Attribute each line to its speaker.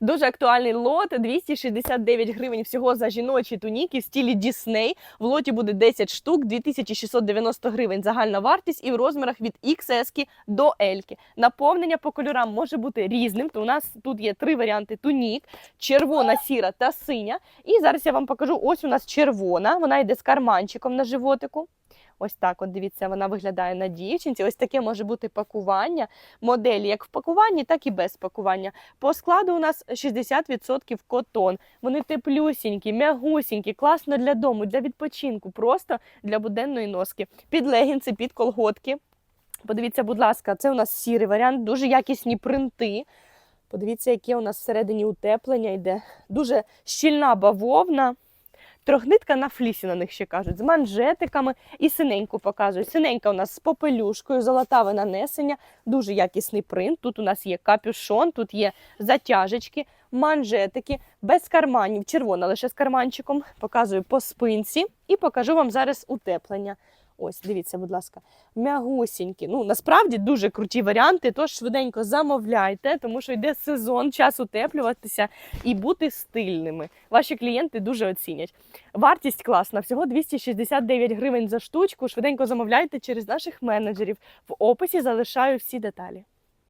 Speaker 1: Дуже актуальний лот 269 гривень всього за жіночі туніки в стілі Дісней. В лоті буде 10 штук, 2690 гривень загальна вартість і в розмірах від XS до L. Наповнення по кольорам може бути різним. То у нас тут є три варіанти тунік: червона, сіра та синя. І зараз я вам покажу. Ось у нас червона. Вона йде з карманчиком на животику. Ось так, от дивіться, вона виглядає на дівчинці. Ось таке може бути пакування моделі, як в пакуванні, так і без пакування. По складу у нас 60% котон. Вони теплюсінькі, м'ягусінькі, класно для дому, для відпочинку, просто для буденної носки. Під легінці, під колготки. Подивіться, будь ласка, це у нас сірий варіант, дуже якісні принти. Подивіться, яке у нас всередині утеплення йде. Дуже щільна бавовна. Трьохнитка на флісі на них ще кажуть, з манжетиками і синеньку показують. Синенька у нас з попелюшкою, золотаве нанесення, дуже якісний принт. Тут у нас є капюшон, тут є затяжечки, манжетики, без карманів, червона лише з карманчиком. Показую по спинці і покажу вам зараз утеплення. Ось, дивіться, будь ласка, м'ягусінькі. Ну, насправді дуже круті варіанти, тож швиденько замовляйте, тому що йде сезон, час утеплюватися і бути стильними. Ваші клієнти дуже оцінять. Вартість класна, всього 269 гривень за штучку. Швиденько замовляйте через наших менеджерів. В описі залишаю всі деталі.